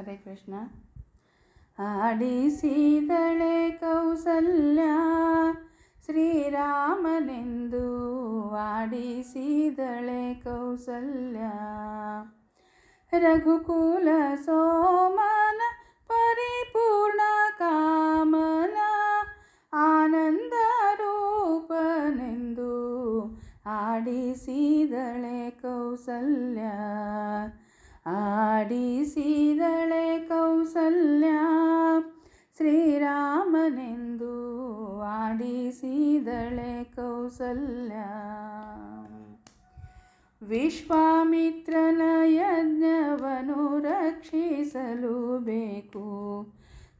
ಹರೇ ಕೃಷ್ಣ. ಆಡಿಸಿದಳೆ ಕೌಸಲ್ಯ, ಶ್ರೀರಾಮನೆಂದು ಆಡಿಸಿದಳೆ ಕೌಸಲ್ಯ. ರಘುಕುಲ ಸೋಮನ, ಪರಿಪೂರ್ಣ ಕಾಮನ, ಆನಂದ ರೂಪನೆಂದು ಆಡಿಸಿದಳೆ ಕೌಸಲ್ಯ. ಆಡಿಸಿದಳೆ ಕೌಸಲ್ಯ ಶ್ರೀರಾಮನೆಂದು ಆಡಿಸಿದಳೆ ಕೌಸಲ್ಯ. ವಿಶ್ವಾಮಿತ್ರನ ಯಜ್ಞವನು ರಕ್ಷಿಸಲು ಬೇಕು.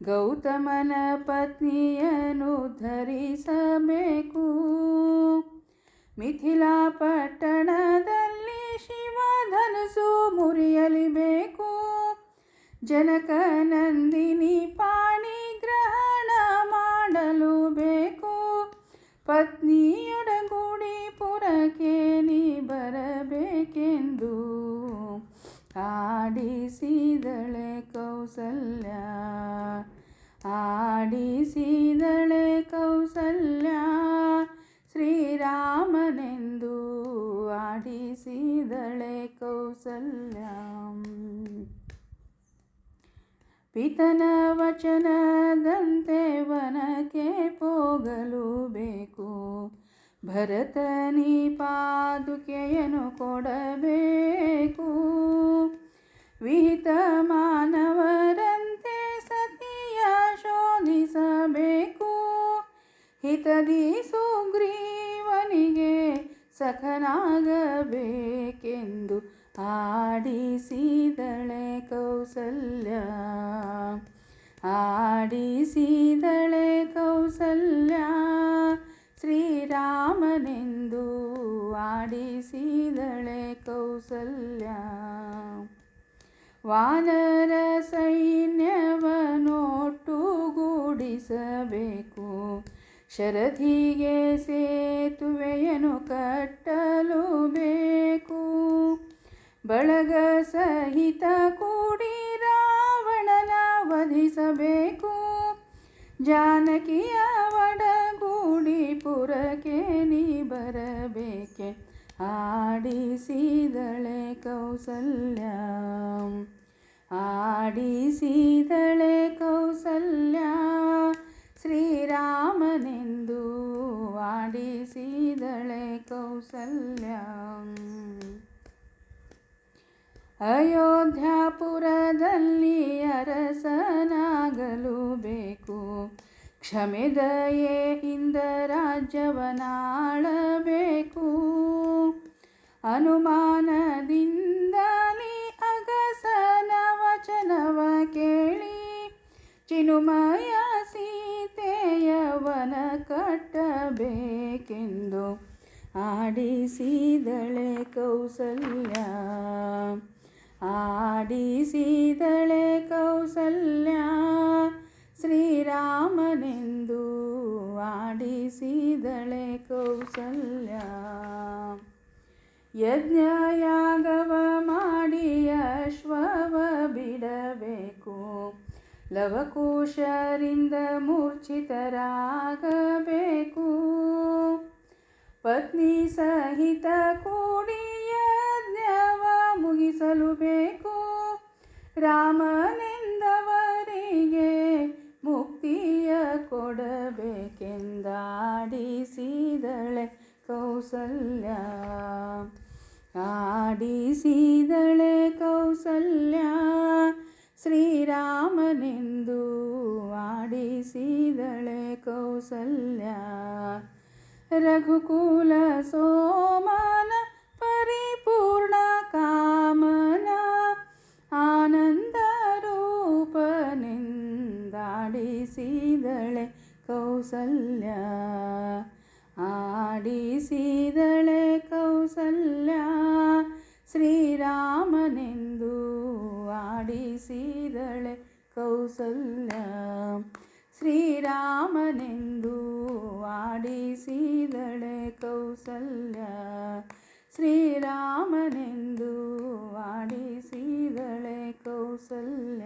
ಗೌತಮನ ಪತ್ನಿಯನ್ನು ಧರಿಸಬೇಕು. ಮಿಥಿಲಾ ಪಟ್ಟಣದಲ್ಲಿ ಶಿವಧನಸು ಮುರಿಯಲಿಬೇಕು ಜನಕ ನಂದಿನಿ ಪಾಣಿ ಗ್ರಹಣ ಮಾಡಲು ಬೇಕು. ಪತ್ನಿಯೊಡಗೂಡಿ ಪುರಕ್ಕೆ ನೀ ಬರಬೇಕೆಂದು ಆಡಿಸಿದಳೆ ಕೌಸಲ್ಯ. ಆಡಿಸಿದಳೆ ಕೌಸಲ್ಯ, ಶ್ರೀರಾಮನೆಂದು ಆಡಿಸಿದಳೆ ಕೌಸಲ್ಯ. ಪಿತನ ವಚನದಂತೆ ವನಕ್ಕೆ ಹೋಗಲು ಬೇಕು. ಭರತನಿ ಪಾದುಕೆಯನ್ನು ಕೊಡಬೇಕು. ವಿಹಿತ ಮಾನವರಂತೆ ಸಖನಾಗಬೇಕೆಂದು ಆಡಿಸಿದಳೆ ಕೌಸಲ್ಯ. ಆಡಿಸಿದಳೆ ಕೌಸಲ್ಯ ಶ್ರೀರಾಮನೆಂದು ಆಡಿಸಿದಳೆ ಕೌಸಲ್ಯ. ವಾನರ ಸೈನ್ಯವನ್ನೊಟ್ಟುಗೂಡಿಸಬೇಕು ಶರಧಿಗೆ ಸೇತುವೆಯನ್ನು ಕಟ್ಟಲು ಬೇಕು? ಬಳಗ ಸಹಿತ ಕೂಡಿ ರಾವಣನ ವಧಿಸಬೇಕು. ಜಾನಕಿಯ ಒಡಗೂಡಿ ಪುರಕ್ಕೆ ನೀ ಬರಬೇಕೆ? ಆಡಿಸಿದಳೆ ಕೌಸಲ್ಯ. ಆಡಿಸಿದಳೆ ಕೌಸಲ್ಯ. ಶ್ರೀರಾಮನೆಂದು ಆಡಿಸಿದಳೆ ಕೌಸಲ್ಯ ಅಯೋಧ್ಯಾಪುರದಲ್ಲಿ ಅರಸನಾಗಲು ಬೇಕು ಕ್ಷಮೆ ದಯೆಯಿಂದ ರಾಜ್ಯವನಾಳಬೇಕು ಅನುಮಾನದಿಂದಲೇ ಅಗಸನ ವಚನವ ಕೇಳಿ ಚಿನುಮಯ ಸೀತೆಯವನ ಕಟ್ಟಬೇಕೆಂದು ಆಡಿಸಿದಳೆ ಕೌಸಲ್ಯ. ಆಡಿಸಿದಳೆ ಕೌಸಲ್ಯ ಶ್ರೀರಾಮನೆಂದು ಆಡಿಸಿದಳೆ ಕೌಸಲ್ಯ. ಯಜ್ಞಯಾಗವ ಮಾಡಿ ಅಶ್ವವ ಬಿಡಬೇಕು ಲವಕೋಶರಿಂದ ಮೂರ್ಛಿತರಾಗಬೇಕು. ಪತ್ನಿ ಸಹಿತ ಕೂಡಿ ಯಜ್ಞವ ಮುಗಿಸಲು ಬೇಕು. ರಾಮನೆಂದವರಿಗೆ ಮುಕ್ತಿಯ ಕೊಡಬೇಕೆಂದಾಡಿಸಿದಳೆ ಕೌಸಲ್ಯ. ಆಡಿಸಿದಳೆ ಕೌಸಲ್ಯ. ಶ್ರೀರಾಮನೆಂದು ಆಡಿಸಿದಳೆ ಕೌಸಲ್ಯ. ರಘುಕುಲ ಸೋಮನ ಪರಿಪೂರ್ಣ ಕಾಮನ ಆನಂದ ರೂಪನೆಂದಾಡಿಸಿದಳೆ ಕೌಸಲ್ಯ ಆಡಿಸಿದಳೆ ಕೌಸಲ್ಯ ಶ್ರೀರಾಮನೆಂದು ಆಡಿಸಿದಳೆ ಕೌಸಲ್ಯ ಶ್ರೀರಾಮನೆಂದು ಆಡಿಸಿದಳೆ ಕೌಸಲ್ಯ ಶ್ರೀರಾಮನೆಂದು ಆಡಿಸಿದಳೆ ಕೌ ಕೌಸಲ್ಯ